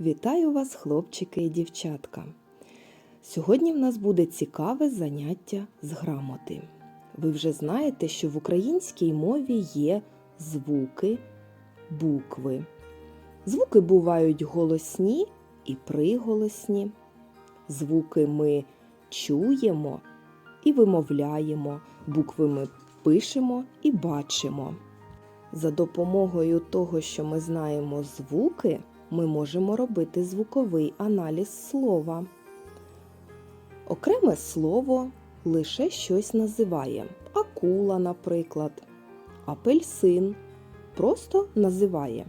Вітаю вас, хлопчики і дівчатка! Сьогодні в нас буде цікаве заняття з грамоти. Ви вже знаєте, що в українській мові є звуки, букви. Звуки бувають голосні і приголосні. Звуки ми чуємо і вимовляємо, букви ми пишемо і бачимо. За допомогою того, що ми знаємо звуки, ми можемо робити звуковий аналіз слова. Окреме слово лише щось називає. Акула, наприклад, апельсин просто називає.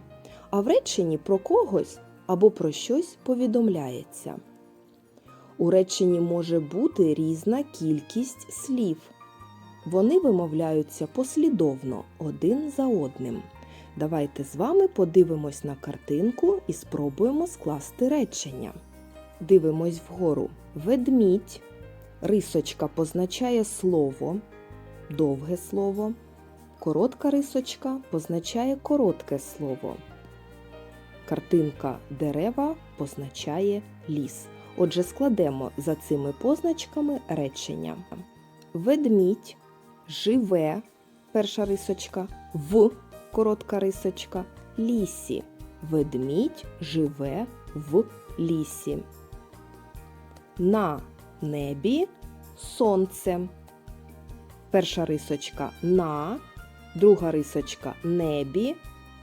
А в реченні про когось або про щось повідомляється. У реченні може бути різна кількість слів. Вони вимовляються послідовно один за одним. Давайте з вами подивимось на картинку і спробуємо скласти речення. Дивимось вгору. Ведмідь. Рисочка позначає слово, довге слово. Коротка рисочка позначає коротке слово. Картинка дерева позначає ліс. Отже, складемо за цими позначками речення. Ведмідь живе перша рисочка в коротка рисочка лісі. Ведмідь живе в лісі. На небі сонце. Перша рисочка на, друга рисочка небі,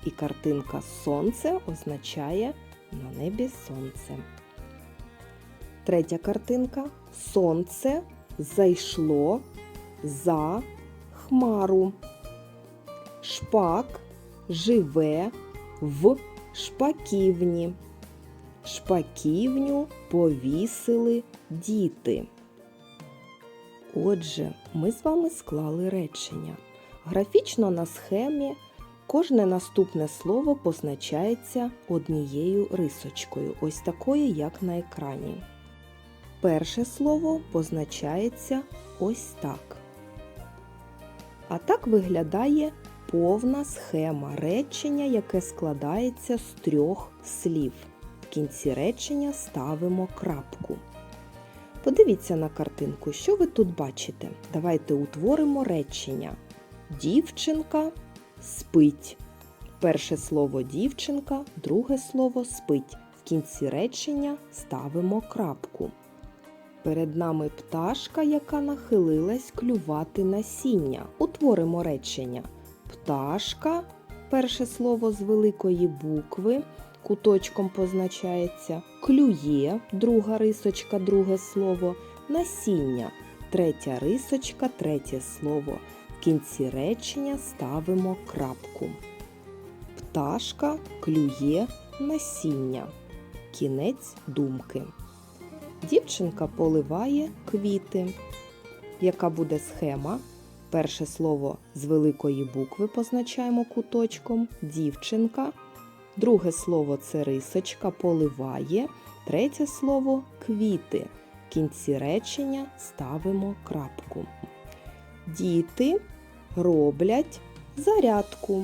і картинка сонце означає на небі сонце. Третя картинка сонце зайшло за хмару. Шпак живе в шпаківні. Шпаківню повісили діти. Отже, ми з вами склали речення. Графічно на схемі кожне наступне слово позначається однією рисочкою, ось такою, як на екрані. Перше слово позначається ось так. А так виглядає повна схема речення, яке складається з трьох слів. В кінці речення ставимо крапку. Подивіться на картинку, що ви тут бачите. Давайте утворимо речення. Дівчинка спить. Перше слово дівчинка, друге слово спить. В кінці речення ставимо крапку. Перед нами пташка, яка нахилилась клювати насіння. Утворимо речення. Пташка, перше слово з великої букви, куточком позначається, клює, друга рисочка, друге слово, насіння, третя рисочка, третє слово. В кінці речення ставимо крапку. Пташка клює насіння. Кінець думки. Дівчинка поливає квіти. Яка буде схема? Перше слово з великої букви позначаємо куточком дівчинка. Друге слово це рисочка поливає. Третє слово квіти. В кінці речення ставимо крапку. Діти роблять зарядку.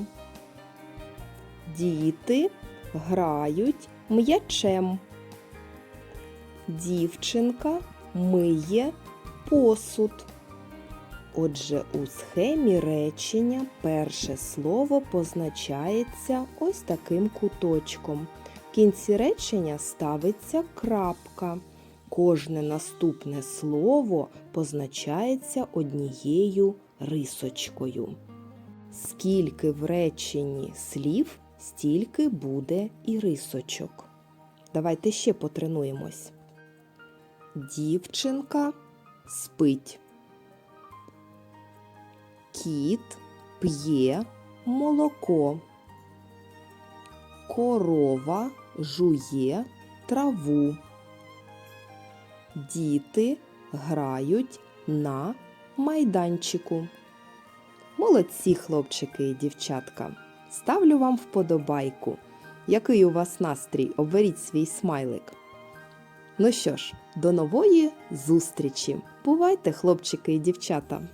Діти грають м'ячем. Дівчинка миє посуд. Отже, у схемі речення перше слово позначається ось таким куточком. В кінці речення ставиться крапка. Кожне наступне слово позначається однією рисочкою. Скільки в реченні слів, стільки буде і рисочок. Давайте ще потренуємось. Дівчинка спить. Кіт п'є молоко. Корова жує траву. Діти грають на майданчику. Молодці, хлопчики і дівчатка. Ставлю вам вподобайку. Який у вас настрій? Оберіть свій смайлик. Ну що ж, до нової зустрічі! Бувайте, хлопчики і дівчата!